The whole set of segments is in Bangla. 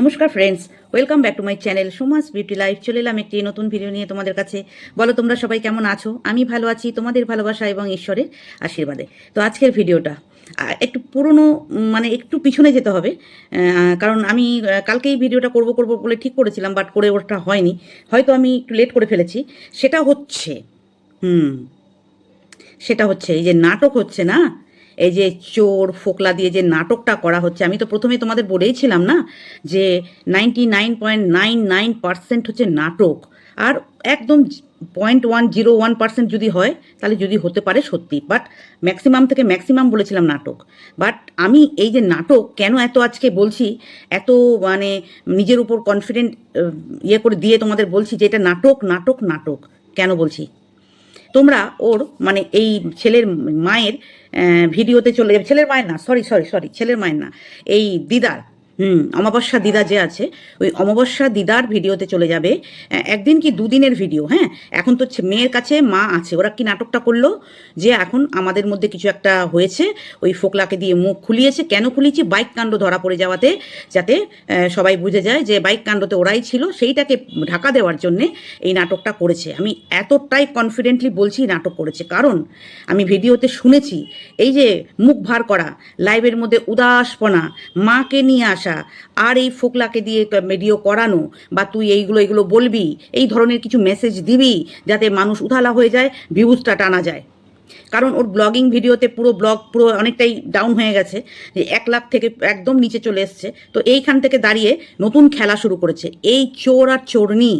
নমস্কার friends welcome back to my channel Suma's beauty life চলে এলাম একটি নতুন ভিডিও নিয়ে তোমাদের কাছে। বলো, তোমরা সবাই কেমন আছো? আমি ভালো আছি, তোমাদের ভালোবাসা এবং ঈশ্বরের আশীর্বাদে। তো আজকের ভিডিওটা একটু পুরনো মানে একটু পিছনে যেতে হবে কারণ আমি কালকেই ভিডিওটা করব করব বলে ঠিক করেছিলাম বাট করে ওটা হয়নি। হয়তো আমি একটু লেট করে ফেলেছি। সেটা হচ্ছে, হুম, সেটা হচ্ছে, এই যে নাটক হচ্ছে না এই যে চোর, ফোকলা দিয়ে যে নাটকটা করা হচ্ছে, আমি তো প্রথমে তোমাদের বলেইছিলাম না যে ninety nine point nine nine percent হচ্ছে নাটক। আর একদম point one zero one percent যদি হয়, তাহলে যদি হতে পারে সত্যি বাট ম্যাক্সিমাম থেকে ম্যাক্সিমাম বলেছিলাম নাটক। বাট আমি এই যে নাটক কেন এত আজকে বলছি, এত মানে নিজের উপর কনফিডেন্ট ইয়ে করে দিয়ে তোমাদের বলছি যে এটা নাটক নাটক নাটক, কেন বলছি? তোমরা ওর মানে এই ছেলের মায়ের ভিডিওতে চলে যাবে। ছেলের মায়ের না সরি সরি সরি ছেলের মায়ের না। এই দিদার হুম, অমাবস্যা দিদা যে আছে, ওই অমাবস্যা দিদার ভিডিওতে চলে যাবে। একদিন কি দুদিনের ভিডিও হ্যাঁ? এখন তো মেয়ের কাছে মা আছে, ওরা কি নাটকটা করল? যে এখন আমাদের মধ্যে কিছু একটা হয়েছে, ওই ফোকলাকে দিয়ে মুখ খুলিয়েছে। কেন খুলিয়েছে? বাইক কাণ্ড ধরা পড়ে যাওয়াতে, যাতে সবাই বুঝে যায় যে বাইক কাণ্ডতে ওরাই ছিল, সেইটাকে ঢাকা দেওয়ার জন্যে এই নাটকটা করেছে। আমি এতটাই কনফিডেন্টলি বলছি নাটক করেছে। কারণ, আমি ভিডিওতে শুনেছি, এই যে মুখ ভার করা লাইভের মধ্যে উদাসপনা, মাকে নিয়ে আসা আর এই ফোকলাকে দিয়ে ভিডিও করানো, বা তুই এইগুলো, এগুলো বলবি, এই ধরনের কিছু মেসেজ দিবি, যাতে মানুষ উধালা হয়ে যায় ভিউজটা টানা যায়। কারণ ওর ব্লগিং ভিডিওতে পুরো ব্লগ পুরো অনেকটাই ডাউন হয়ে গেছে, যে এক লাখ থেকে একদম নিচে চলে এসছে। তো এইখান থেকে দাঁড়িয়ে নতুন খেলা শুরু করেছে। এই চোর আর চোরনি,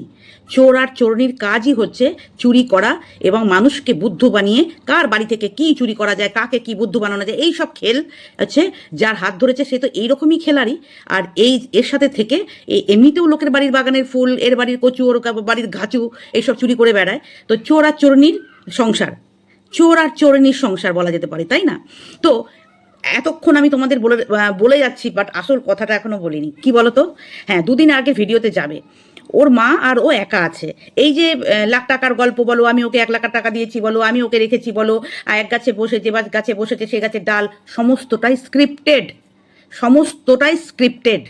চোর আর চোরনির কাজই হচ্ছে চুরি করা এবং মানুষকে বুদ্ধ বানিয়ে কার বাড়ি থেকে কি চুরি করা যায়, কাকে কি বুদ্ধ বানানো যায়, এই সব খেল হচ্ছে যার হাত ধরেছে সে তো এইরকমই খেলারই। আর এই এর সাথে থেকে এমনিতেও লোকের বাড়ির বাগানের ফুল, এর বাড়ির কচু, ওর বাড়ির ঘাচু, এইসব চুরি করে বেড়ায়। তো চোর আর চোরনির সংসার। চোর আর চোরনির সংসার বলা যেতে পারে, তাই না? তো এতক্ষণ আমি তোমাদের বলে বলে যাচ্ছি বাট আসল কথাটা এখনও বলিনি। কি বলো তো হ্যাঁ দুদিন আগে ভিডিওতে যাবে। ওর মা আর ও একা আছে। এই যে লাখ টাকার গল্প বলো, আমি ওকে এক লাখ টাকা দিয়েছি বলো, আমি ওকে রেখেছি বলো আর এক গাছে বসে যে বা- গাছে বসেছে, সে গাছের ডাল, সমস্তটাই স্ক্রিপ্টেড সমস্তটাই স্ক্রিপ্টেড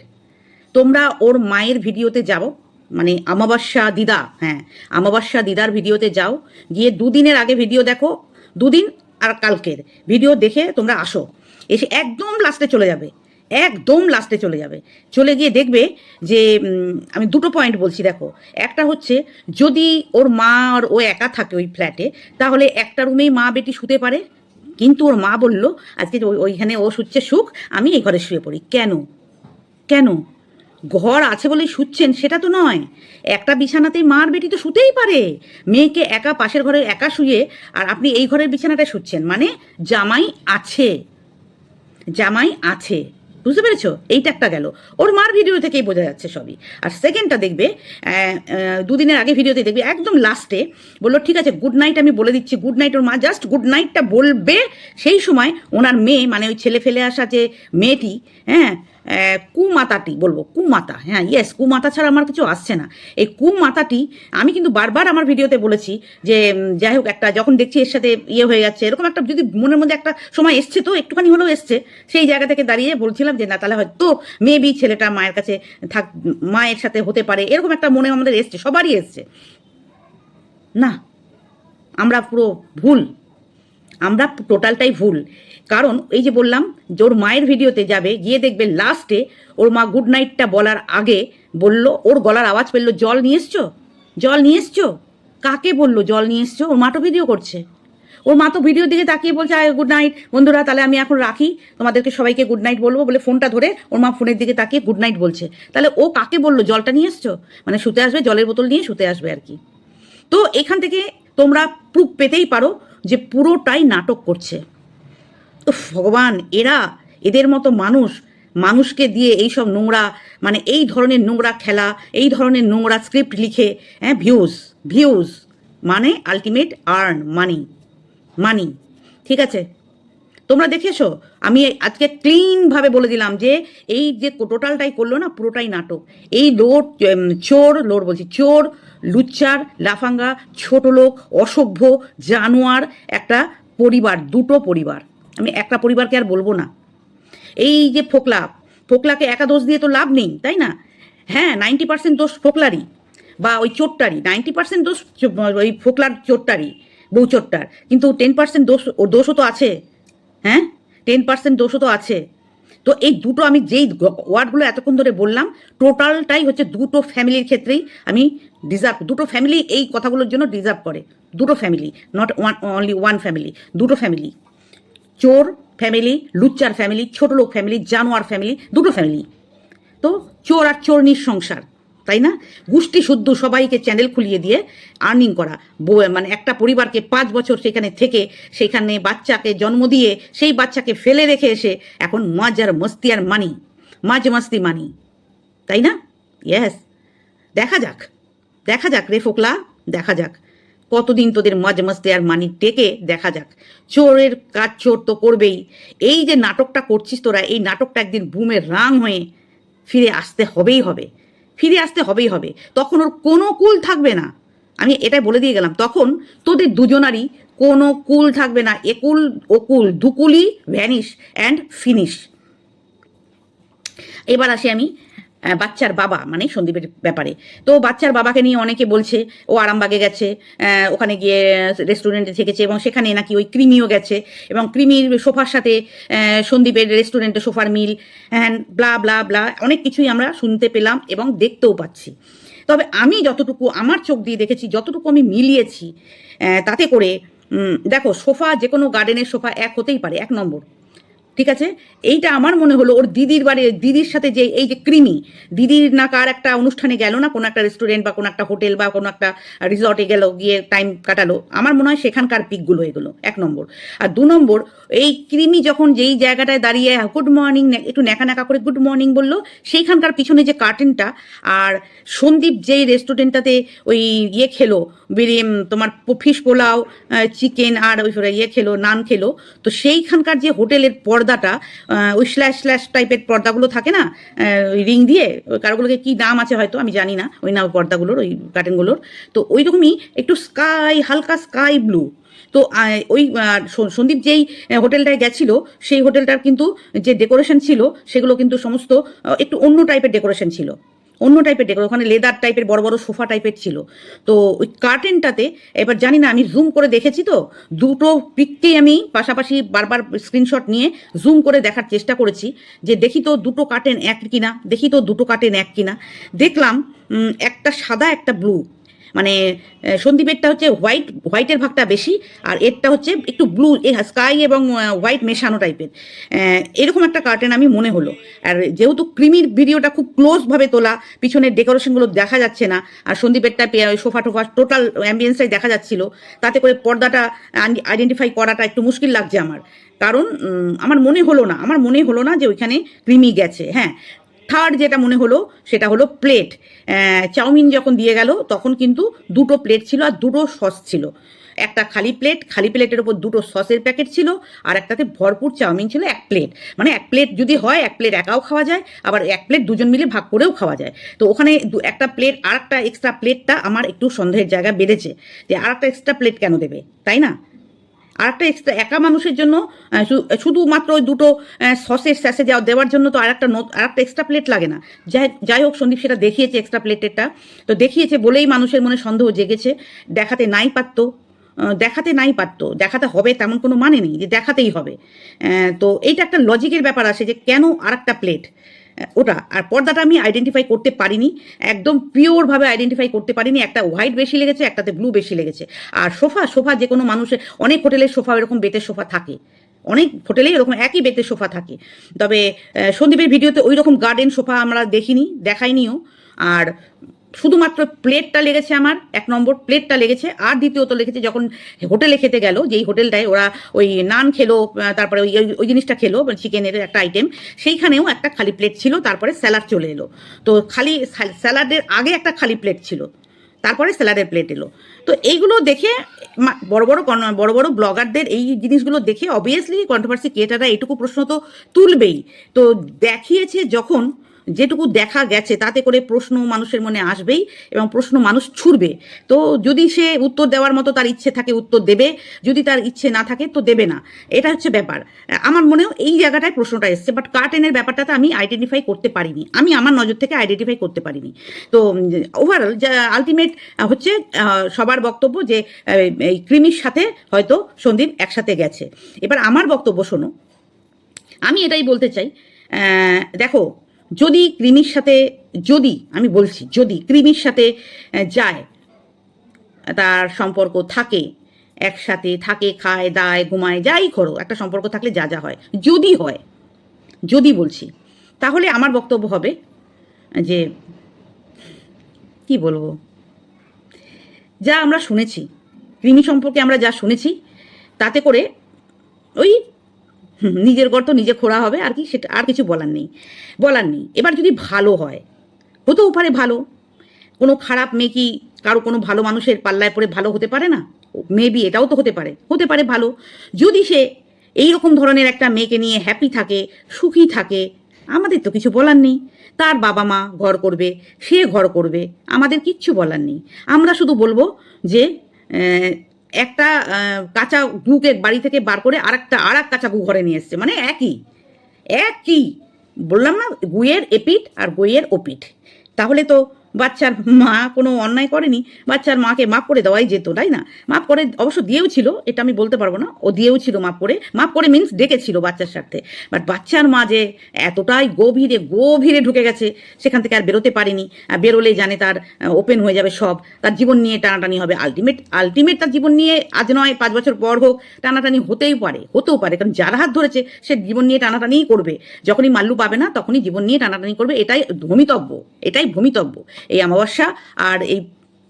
তোমরা ওর মায়ের ভিডিওতে যাও মানে আমাবস্যা দিদা হ্যাঁ আমাবস্যা দিদার ভিডিওতে যাও, গিয়ে দুদিনের আগে ভিডিও দেখো, দুদিন আর কালকের। ভিডিও দেখে তোমরা আসো। এসে একদম লাস্টে চলে যাবে। একদম লাস্টে চলে যাবে। চলে গিয়ে দেখবে যে আমি দুটো পয়েন্ট বলছি, দেখো। একটা হচ্ছে, যদি ওর মা আর ও একা থাকে ওই ফ্ল্যাটে তাহলে একটা রুমেই মা বেটি শুতে পারে। কিন্তু ওর মা বলল, আজকে ওইখানে ও শুচ্ছে সুখ আমি এই ঘরে শুয়ে পড়ি। কেন? কেন? ঘর আছে বলেই শুচ্ছেন, সেটা তো নয়। একটা বিছানাতেই মার বেটি তো শুতেই পারে। মেয়েকে একা পাশের ঘরে একা শুয়ে আর আপনি এই ঘরের বিছানাটায় শুচ্ছেন। মানে জামাই আছে। জামাই আছে। বুঝতে পেরেছ? এইটা একটা গেল। ওর মার ভিডিও থেকেই বোঝা যাচ্ছে সবই। আর সেকেন্ডটা দেখবে দুদিনের আগে ভিডিওতে দেখবে, একদম লাস্টে বলল, ঠিক আছে গুড নাইট আমি বলে দিচ্ছি। গুড নাইট ওর মা জাস্ট গুড নাইটটা বলবে। সেই সময় ওনার মেয়ে মানে ওই ছেলে ফেলে আসা যে মেয়েটি হ্যাঁ কুমাতাটি বলব, কুমাতা হ্যাঁ ইয়েস কুমাতা ছাড়া আমার কিছু আসছে না। এই কুমাতাটি, আমি কিন্তু বারবার আমার ভিডিওতে বলেছি যে যাই হোক, একটা যখন দেখছি এর সাথে ইয়ে হয়ে যাচ্ছে, এরকম একটা যদি মনের মধ্যে একটা সময় এসছে তো, একটুখানি হলেও এসছে, সেই জায়গা থেকে দাঁড়িয়ে বলছিলাম যে, না, তাহলে হয়তো মেবি ছেলেটা মায়ের কাছে থাক, মায়ের সাথে হতে পারে। এরকম একটা মনে আমাদের এসছে, সবারই এসছে। না, আমরা পুরো ভুল। আমরা টোটালটাই ভুল। কারণ এই যে বললাম যে ওর মায়ের ভিডিওতে যাবে, গিয়ে দেখবে লাস্টে ওর মা গুড নাইটটা বলার আগে বলল, ওর গলার আওয়াজ পেললো, জল নিয়ে এসছো? জল নিয়ে এসছো? কাকে বলল জল নিয়ে এসছো? ওর মা তো ভিডিও করছে। ওর মা তো ভিডিওর দিকে তাকিয়ে বলছে, আয় গুড নাইট বন্ধুরা, তাহলে আমি এখন রাখি। তোমাদেরকে সবাইকে গুড নাইট বলব বলে ফোনটা ধরে ওর মা ফোনের দিকে তাকিয়ে গুড নাইট বলছে। তাহলে ও কাকে বলল, জলটা নিয়ে এসছো? মানে শুতে আসবে, জলের বোতল নিয়ে শুতে আসবে আর কি। তো এখান থেকে তোমরা প্রুফ পেতেই পারো যে পুরোটাই নাটক করছে। তো ভগবান এরা এদের মতো মানুষ মানুষকে দিয়ে এই সব নোংরা মানে এই ধরনের নোংরা খেলা এই ধরনের নোংরা স্ক্রিপ্ট লিখে হ্যাঁ ভিউজ ভিউজ মানে আলটিমেট আর্ন মানি মানি ঠিক আছে? তোমরা দেখেছ? আমি আজকে ক্লিনভাবে বলে দিলাম যে এই যে টোটালটাই করল না পুরোটাই নাটক। এই উম, চোর লোর বলছি চোর লুচ্চার, লাফাঙ্গা, ছোট লোক, অসভ্য, জানোয়ার, একটা পরিবার, দুটো পরিবার। আমি একটা পরিবারকে আর বলব না। এই যে ফোকলা, ফোকলাকে একা দোষ দিয়ে তো লাভ নেই, তাই না? হ্যাঁ নাইনটি পার্সেন্ট দোষ ফোকলারই বা ওই চোরটারই। নাইনটি পার্সেন্ট দোষ ওই ফোকলার চোরটারই, বউ চোরটার। কিন্তু টেন পার্সেন্ট দোষ ওর দোষও তো আছে। হ্যাঁ? টেন পার্সেন্ট দোষও তো আছে। তো এই দুটো আমি যেই ওয়ার্ডগুলো এতক্ষণ ধরে বললাম, টোটালটাই হচ্ছে দুটো ফ্যামিলির ক্ষেত্রেই আমি ডিজার্ভ, দুটো ফ্যামিলি এই কথাগুলোর জন্য ডিজার্ভ করে। দুটো family, not one, only one family, দুটো ফ্যামিলি। চোর ফ্যামিলি, লুচ্চার ফ্যামিলি, ছোট লোক ফ্যামিলি, জানোয়ার ফ্যামিলি, দুটো ফ্যামিলি। তো চোর আর চোরনির সংসার তাই না? গোষ্ঠী শুদ্ধ সবাইকে চ্যানেল খুলিয়ে দিয়ে আর্নিং করা। মানে একটা পরিবারকে পাঁচ বছর সেখানে থেকে সেখানে বাচ্চাকে জন্ম দিয়ে সেই বাচ্চাকে ফেলে রেখে এসে এখন মাঝ আর মস্তি আর মানি। মাঝ মাস্তি মানি। তাই না? ইয়েস দেখা যাক। দেখা যাক রে ফোকলা, দেখা যাক। কতদিন তোদের মজ মস্তি আর মানি টেকে, দেখা যাক। চোরের কাজ চোর তো করবেই। এই যে নাটকটা করছিস তোরা, এই নাটকটা একদিন বুমের রাং হয়ে ফিরে আসতে হবেই হবে। ফিরে আসতে হবেই হবে। তখন ওর কোনো কুল থাকবে না। আমি এটাই বলে দিয়ে গেলাম। তখন তোদের দুজনারই কোনো কুল থাকবে না। একুল ওকুল দুকুলি ভ্যানিশ অ্যান্ড ফিনিশ এবার আসি আমি বাচ্চার বাবা মানে সন্দীপের ব্যাপারে। তো বাচ্চার বাবাকে নিয়ে অনেকে বলছে, ও আরামবাগে গেছে ওখানে গিয়ে রেস্টুরেন্টে থেকেছে এবং সেখানে নাকি ওই ক্রিমিও গেছে এবং ক্রিমির সোফার সাথে সন্দীপের রেস্টুরেন্টে সোফার মিল ব্লা ব্লা ব্লা অনেক কিছুই আমরা শুনতে পেলাম এবং দেখতেও পাচ্ছি। তবে আমি যতটুকু আমার চোখ দিয়ে দেখেছি, যতটুকু আমি মিলিয়েছি তাতে করে দেখো, সোফা যে কোনো গার্ডেনের সোফা এক হতেই পারে, এক নম্বর। ঠিক আছে? এইটা আমার মনে হলো ওর দিদির বাড়ি, দিদির সাথে যে এই যে কৃমি, দিদির না কার একটা অনুষ্ঠানে গেল না, কোনো একটা রেস্টুরেন্ট বা কোনো একটা হোটেল বা কোনো একটা রিসর্টে গেল, গিয়ে টাইম কাটালো। আমার মনে হয় সেখানকার পিকগুলো এগুলো, এক নম্বর। আর দু নম্বর, এই কৃমি যখন যেই জায়গাটায় দাঁড়িয়ে গুড মর্নিং একটু ন্যাকা ন্যাকা করে গুড মর্নিং বলল, সেইখানকার পিছনে যে কার্টেনটা আর সন্দীপ যেই রেস্টুরেন্টটাতে ওই ইয়ে খেলো বিরিয়ানি তোমার ফিশ পোলাও চিকেন আর ওই ইয়ে খেলো, নান খেলো, তো সেইখানকার যে হোটেলের পর্দাটা ওই স্ল্যাশ স্ল্যাশ টাইপের পর্দাগুলো থাকে না ওই রিং দিয়ে, কারোগুলোকে কী দাম আছে হয়তো, আমি জানি না, ওই না পর্দাগুলোর, ওই কার্টেনগুলোর তো ওই রকমই একটু স্কাই হালকা স্কাই ব্লু তো ওই সন্দীপ যেই হোটেলটায় গেছিল, সেই হোটেলটার কিন্তু যে ডেকোরেশন ছিল, সেগুলো কিন্তু সমস্ত একটু অন্য টাইপের ডেকোরেশন ছিল। অন্য টাইপের ডেকোর ওখানে লেদার টাইপের বড় বড় সোফা টাইপের ছিল। তো ওই কার্টেনটাতে এবার জানি না, আমি জুম করে দেখেছি তো, দুটো পিককেই আমি পাশাপাশি বারবার স্ক্রিনশট নিয়ে জুম করে দেখার চেষ্টা করেছি যে দেখি তো দুটো কার্টেন এক কিনা, দেখি তো দুটো কার্টেন এক কিনা। দেখলাম একটা সাদা, একটা ব্লু মানে সন্দীপেরটা হচ্ছে হোয়াইট, হোয়াইটের ভাগটা বেশি, আর এরটা হচ্ছে একটু ব্লু স্কাই এবং হোয়াইট মেশানো টাইপের। এরকম একটা কার্টেন আমি মনে হলো। আর যেহেতু ক্রিমির ভিডিওটা খুব ক্লোজভাবে তোলা, পিছনের ডেকোরেশনগুলো দেখা যাচ্ছে না, আর সন্দীপেরটা সোফা টোফা, টোটাল অ্যাম্বিয়েন্সটাই দেখা যাচ্ছিল, তাতে করে পর্দাটা আইডেন্টিফাই করাটা একটু মুশকিল লাগছে আমার। কারণ আমার মনে হলো না, আমার মনে হলো না যে ওইখানে ক্রিমি গেছে হ্যাঁ। থার্ড যেটা মনে হলো, সেটা হলো প্লেট চাউমিন যখন দিয়ে গেল, তখন কিন্তু দুটো প্লেট ছিল আর দুটো সস ছিল। একটা খালি প্লেট খালি প্লেটের ওপর দুটো সসের প্যাকেট ছিল আর একটাতে ভরপুর চাউমিন ছিল এক প্লেট মানে এক প্লেট যদি হয়, এক প্লেট একাও খাওয়া যায়, আবার এক প্লেট দুজন মিলে ভাগ করেও খাওয়া যায়। তো ওখানে একটা প্লেট আর একটা এক্সট্রা প্লেটটা আমার একটু সন্দেহের জায়গা বেড়েছে যে আর একটা এক্সট্রা প্লেট কেন দেবে? তাই না? আর একটা এক্সট্রা একা মানুষের জন্য শুধুমাত্র ওই দুটো সসের স্যাসে যাওয়া, দেওয়ার জন্য তো আর একটা আর একটা এক্সট্রা প্লেট লাগে না। যাই যাই হোক, সন্দীপ সেটা দেখিয়েছে এক্সট্রা প্লেটেরটা তো দেখিয়েছে, বলেই মানুষের মনে সন্দেহ জেগেছে, দেখাতে নাই পারতো। দেখাতে নাই পারতো। দেখাতে হবে তেমন কোনো মানে নেই যে দেখাতেই হবে। তো এইটা একটা লজিকের ব্যাপার আসে যে কেন আর একটা প্লেট ওটা, আর পর্দাটা আমি আইডেন্টিফাই করতে পারিনি, একদম পিওরভাবে আইডেন্টিফাই করতে পারিনি, একটা হোয়াইট বেশি লেগেছে, একটাতে ব্লু বেশি লেগেছে। আর সোফা সোফা যে কোনো মানুষের অনেক হোটেলের সোফা এরকম বেতের সোফা থাকে। অনেক হোটেলেই এরকম একই বেতের সোফা থাকে। তবে সন্দীপের ভিডিওতে ওই রকম গার্ডেন সোফা আমরা দেখিনি, দেখাইনিও। আর শুধুমাত্র প্লেটটা লেগেছে আমার, এক নম্বর প্লেটটা লেগেছে, আর দ্বিতীয়ত লেগেছে যখন হোটেলে খেতে গেল, যেই হোটেলটায় ওরা ওই নান খেলো তারপরে ওই, ওই- জিনিসটা খেলো চিকেনের একটা আইটেম সেইখানেও একটা খালি প্লেট ছিল, তারপরে স্যালাড চলে এলো। তো খালি স্যালাডের আগে একটা খালি প্লেট ছিল, তারপরে স্যালাডের প্লেট এলো। তো এইগুলো দেখে বড় বড় বড় বড় ব্লগারদের এই জিনিসগুলো দেখে অবভিয়াসলি কন্ট্রোভার্সি ক্রিয়েটাররা এইটুকু প্রশ্ন তো তুলবেই। তো দেখিয়েছে যখন যেটুকু দেখা গেছে, তাতে করে প্রশ্ন মানুষের মনে আসবেই এবং প্রশ্ন মানুষ ছুড়বে। তো যদি সে উত্তর দেওয়ার মতো তার ইচ্ছে থাকে, উত্তর দেবে। যদি তার ইচ্ছে না থাকে, তো দেবে না। এটা হচ্ছে ব্যাপার। আমার মনেও এই জায়গাটায় প্রশ্নটা এসছে বাট কার্টেনের ব্যাপারটাতে আমি আইডেন্টিফাই করতে পারিনি। আমি আমার নজর থেকে আইডেন্টিফাই করতে পারিনি। তো ওভারঅল আলটিমেট হচ্ছে সবার বক্তব্য যে এই কৃমির সাথে হয়তো সন্দীপ একসাথে গেছে। এবার আমার বক্তব্য শোনো। আমি এটাই বলতে চাই দেখো যদি কৃমির সাথে, যদি, আমি বলছি যদি কৃমির সাথে যায়, তার সম্পর্ক থাকে, একসাথে থাকে, খায়, দায়, ঘুমায়, যাই করো, একটা সম্পর্ক থাকলে যা যা হয়, যদি হয়, যদি বলছি, তাহলে আমার বক্তব্য হবে যে, কি বলব, যা আমরা শুনেছি, কৃমি সম্পর্কে আমরা যা শুনেছি, তাতে করে ওই নিজের গর্ত নিজে খোঁড়া হবে, আর কি সেটা আর কিছু বলার নেই। বলার নেই। এবার যদি ভালো হয়, হতেও পারে ভালো। কোনো খারাপ মেয়ে কি কারও কোনো ভালো মানুষের পাল্লায় পড়ে ভালো হতে পারে না? মেবি এটাও তো হতে পারে। হতে পারে ভালো। যদি সে এই রকম ধরনের একটা মেয়েকে নিয়ে হ্যাপি থাকে, সুখী থাকে, আমাদের তো কিছু বলার নেই। তার বাবা মা ঘর করবে, সে ঘর করবে, আমাদের কিচ্ছু বলার নেই। আমরা শুধু বলব যে একটা কাঁচা গুকে বাড়ি থেকে বার করে আর একটা আর এক কাঁচা গু ঘরে নিয়ে এসছে। মানে একই একই। বললাম না, গুয়ের এপিঠ আর গুয়ের ওপিঠ। তাহলে তো বাচ্চার মা কোনো অন্যায় করেনি, বাচ্চার মাকে মাপ করে দেওয়াই যেত, তাই না? মাপ করে অবশ্য দিয়েও ছিল, এটা আমি বলতে পারব না, ও দিয়েও ছিল মাপ করে মাপ করে মিন্স ডেকেছিল বাচ্চার স্বার্থে। বাট বাচ্চার মা যে এতটাই গভীরে গভীরে ঢুকে গেছে, সেখান থেকে আর বেরোতে পারেনি বেরোলে জানে তার ওপেন হয়ে যাবে সব, তার জীবন নিয়ে টানাটানি হবে। আলটিমেট আলটিমেট তার জীবন নিয়ে আজ নয়, পাঁচ বছর পর হোক, টানাটানি হতেই পারে, হতেও পারে, কারণ যার হাত ধরেছে, সে জীবন নিয়ে টানাটানিই করবে। যখনই মাল্লু পাবে না, তখনই জীবন নিয়ে টানাটানি করবে, এটাই ভূমিতব্য এটাই ভূমিতব্য। এই অমাবস্যা, আর এই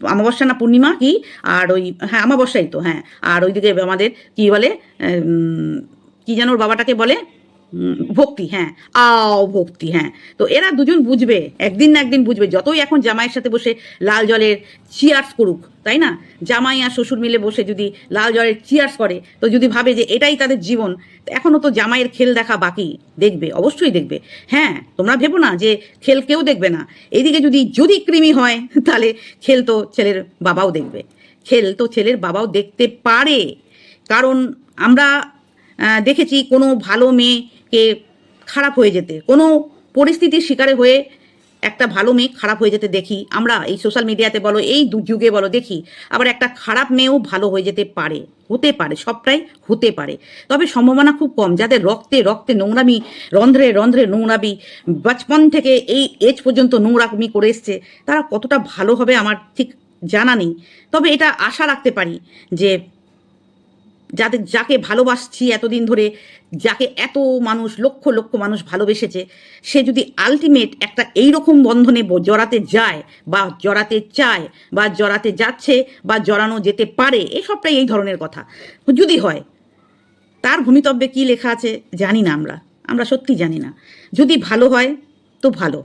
অমাবস্যা না পূর্ণিমা কি? আর ওই হ্যাঁ অমাবস্যাই তো হ্যাঁ। আর ওইদিকে আমাদের কি বলে কি যেন ওর বাবাটাকে বলে ভক্তি হ্যাঁ আও ভক্তি হ্যাঁ। তো এরা দুজন বুঝবে, একদিন না একদিন বুঝবে, যতই এখন জামাইয়ের সাথে বসে লাল জলের চিয়ার্স করুক, তাই না? জামাই আর শ্বশুর মিলে বসে যদি লাল জলের চিয়ার্স করে, তো যদি ভাবে যে এটাই তাদের জীবন এখনও তো জামাইয়ের খেল দেখা বাকি, দেখবে, অবশ্যই দেখবে। হ্যাঁ তোমরা ভেবো না যে খেল কেউ দেখবে না। এদিকে যদি যদি কৃমি হয়, তাহলে খেল তো ছেলের বাবাও দেখবে। খেল তো ছেলের বাবাও দেখতে পারে। কারণ আমরা দেখেছি কোনো ভালো মেয়েকে খারাপ হয়ে যেতে। কোনো পরিস্থিতির শিকারে হয়ে একটা ভালো মেয়ে খারাপ হয়ে যেতে দেখি। আমরা এই সোশ্যাল মিডিয়াতে বলো, এই যুগে বলো, দেখি। আবার একটা খারাপ মেয়েও ভালো হয়ে যেতে পারে, হতে পারে, সবটাই হতে পারে। তবে সম্ভাবনা খুব কম। যাদের রক্তে রক্তে নোংরামি, রন্ধ্রে রন্ধ্রে নোংরামি, বাচপন থেকে এই এজ পর্যন্ত নোংরামি করে এসছে, তারা কতটা ভালো হবে আমার ঠিক জানা নেই। তবে এটা আশা রাখতে পারি যে যাদের যাকে ভালোবাসছি এতদিন ধরে যাকে এত মানুষ লক্ষ লক্ষ মানুষ ভালোবেসেছে সে যদি আলটিমেট একটা এইরকম বন্ধনে ব- জড়াতে যায় বা জড়াতে চায় বা জড়াতে যাচ্ছে বা জড়ানো যেতে পারে এসবটাই এই ধরনের কথা। যদি হয় তার ভূমিতব্যে কী লেখা আছে জানি না আমরা। আমরা সত্যি জানি না। যদি ভালো হয় তো ভালো।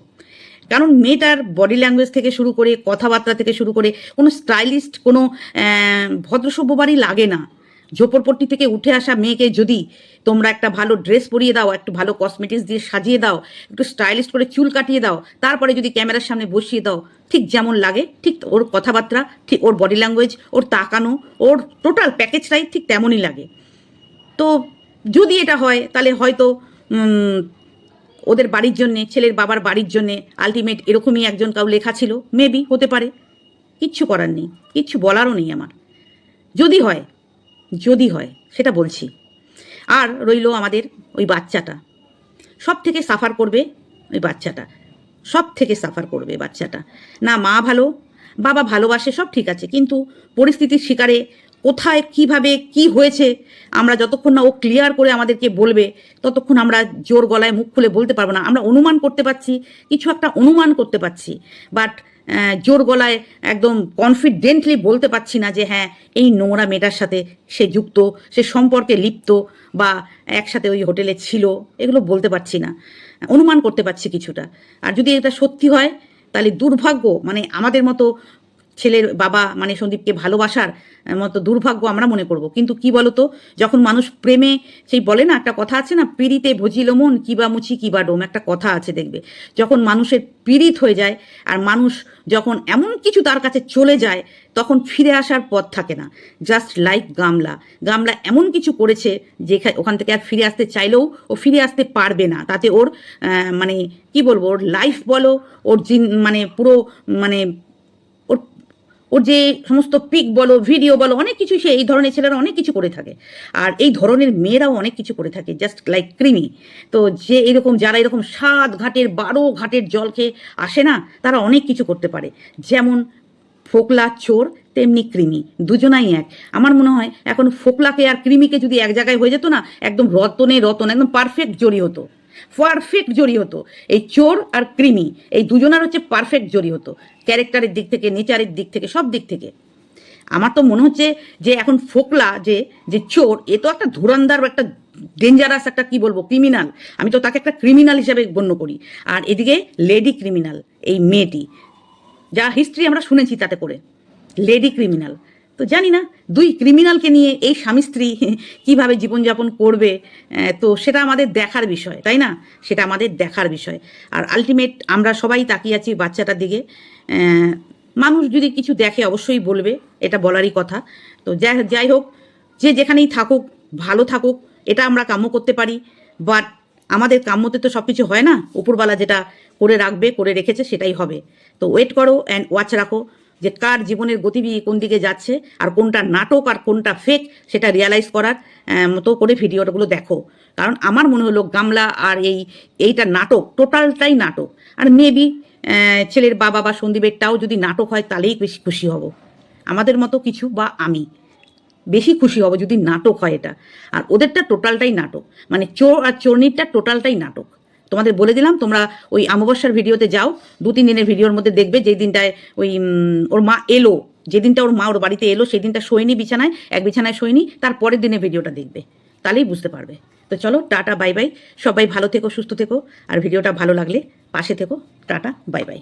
কারণ মেয়েটার বডি ল্যাঙ্গুয়েজ থেকে শুরু করে কথাবার্তা থেকে শুরু করে কোনো স্টাইলিস্ট কোনো আহ, ভদ্রসভ্য বাড়ি লাগে না। ঝোপড়পট্টি থেকে উঠে আসা মেয়েকে যদি তোমরা একটা ভালো ড্রেস পরিয়ে দাও, একটু ভালো কসমেটিক্স দিয়ে সাজিয়ে দাও, একটু স্টাইলিশ করে চুল কাটিয়ে দাও, তারপরে যদি ক্যামেরার সামনে বসিয়ে দাও, ঠিক যেমন লাগে, ঠিক ওর কথাবার্তা, ঠিক ওর বডি ল্যাঙ্গুয়েজ ওর তাকানো, ওর টোটাল প্যাকেজটাই ঠিক তেমনই লাগে। তো যদি এটা হয়, তাহলে হয়তো ওদের বাড়ির জন্যে, ছেলের বাবার বাড়ির জন্যে আলটিমেট এরকমই একজন কাউ লেখা ছিল মেবি হতে পারে। কিচ্ছু করার নেই, কিচ্ছু বলারও নেই আমার। যদি হয় যদি হয়, সেটা বলছি। আর রইল আমাদের ওই বাচ্চাটা। সব থেকে সাফার করবে ওই বাচ্চাটা। সব থেকে সাফার করবে বাচ্চাটা। না মা ভালো, বাবা ভালোবাসে, সব ঠিক আছে। কিন্তু পরিস্থিতির শিকারে কোথায় কীভাবে কি হয়েছে, আমরা যতক্ষণ না ও ক্লিয়ার করে আমাদেরকে বলবে, ততক্ষণ আমরা জোর গলায় মুখ খুলে বলতে পারব না। আমরা অনুমান করতে পারছি, কিছু একটা অনুমান করতে পারছি বাট জোর গলায় একদম কনফিডেন্টলি বলতে পারছি না যে হ্যাঁ এই নোংরা মেয়েটার সাথে সে যুক্ত, সে সম্পর্কে লিপ্ত বা একসাথে ওই হোটেলে ছিল, এগুলো বলতে পারছি না। অনুমান করতে পারছি কিছুটা। আর যদি এটা সত্যি হয়, তাহলে দুর্ভাগ্য মানে আমাদের মতো ছেলের বাবা মানে সন্দীপকে ভালোবাসার মতো দুর্ভাগ্য আমরা মনে করব। কিন্তু কি বলতো, যখন মানুষ প্রেমে, সেই বলে না, একটা কথা আছে না, পিড়িতে ভজিল মন কিবা মুছি কিবা ডোম একটা কথা আছে দেখবে। যখন মানুষের পীড়িত হয়ে যায়, আর মানুষ যখন এমন কিছু তার কাছে চলে যায়, তখন ফিরে আসার পথ থাকে না। জাস্ট লাইক গামলা। গামলা এমন কিছু করেছে যে ওখান থেকে আর ফিরে আসতে চাইলেও ও ফিরে আসতে পারবে না। তাতে ওর মানে কি বলব, ওর লাইফ বলো, ওর জিন মানে পুরো মানে ওর যে সমস্ত পিক বলো, ভিডিও বলো, অনেক কিছু সে এই ধরনের ছেলেরা অনেক কিছু করে থাকে। আর এই ধরনের মেয়েরাও অনেক কিছু করে থাকে জাস্ট লাইক ক্রিমি তো যে এরকম, যারা এরকম সাত ঘাটের, বারো ঘাটের জল খেয়ে আসে না, তারা অনেক কিছু করতে পারে। যেমন ফোকলা চোর, তেমনি কৃমি, দুজনাই এক। আমার মনে হয় এখন ফোকলাকে আর কৃমিকে যদি এক জায়গায় হয়ে যেত না, একদম রতনে রতন, একদম পারফেক্ট জড়ি হতো। পারফেক্ট জড়ি হতো। এই চোর আর ক্রিমি এই দুজনার হচ্ছে পারফেক্ট জড়ি হতো। ক্যারেক্টারের দিক থেকে, নেচারের দিক থেকে, সব দিক থেকে। আমার তো মনে হচ্ছে যে এখন ফোকলা, যে যে চোর, এ তো একটা ধুরন্ধার একটা ডেঞ্জারাস একটা কি বলব ক্রিমিনাল আমি তো তাকে একটা ক্রিমিনাল হিসেবে গণ্য করি। আর এদিকে লেডি ক্রিমিনাল এই মেয়েটি, যা হিস্ট্রি আমরা শুনেছি তাতে করে। লেডি ক্রিমিনাল তো জানি না, দুই ক্রিমিনালকে নিয়ে এই স্বামী স্ত্রী কীভাবে জীবনযাপন করবে তো সেটা আমাদের দেখার বিষয়, তাই না? সেটা আমাদের দেখার বিষয়। আর আলটিমেট আমরা সবাই তাকিয়ে আছি বাচ্চাটার দিকে মানুষ যদি কিছু দেখে অবশ্যই বলবে, এটা বলারই কথা। তো যাই যাই হোক, যে যেখানেই থাকুক, ভালো থাকুক, এটা আমরা কাম্য করতে পারি বাট আমাদের কাম্যতে তো সব কিছু হয় না, উপরওয়ালা যেটা করে রাখবে, করে রেখেছে, সেটাই হবে। তো ওয়েট করো অ্যান্ড ওয়াচ রাখো। যে কার জীবনের গতিবিধি কোন দিকে যাচ্ছে আর কোনটা নাটক আর কোনটা ফেক সেটা রিয়ালাইজ করার মতো করে ভিডিওগুলো দেখো। কারণ আমার মনে হলো গামলা আর এই, এইটা নাটক টোটালটাই নাটক। আর মেবি ছেলের বাবা বা সন্দীপেরটাও যদি নাটক হয় তাহলেই বেশি খুশি হব। আমাদের মতো কিছু বা আমি বেশি খুশি হব যদি নাটক হয় এটা। আর ওদেরটা টোটালটাই নাটক। মানে চোর আর চোরনিরটা টোটালটাই নাটক। তোমাদের বলে দিলাম, তোমরা ওই অমাবস্যার ভিডিওতে যাও, দু তিন দিনের ভিডিওর মধ্যে দেখবে যেই দিনটায় ওই ওর মা এলো যেদিনটা ওর মা ওর বাড়িতে এলো, সেই দিনটা শোয়নি বিছানায়, এক বিছানায় শোয়নি, তার পরের দিনে ভিডিওটা দেখবে, তাহলেই বুঝতে পারবে। তো চলো, টাটা, বাই বাই, সবাই ভালো থেকো, সুস্থ থেকো, আর ভিডিওটা ভালো লাগলে পাশে থেকো, টাটা, বাই বাই।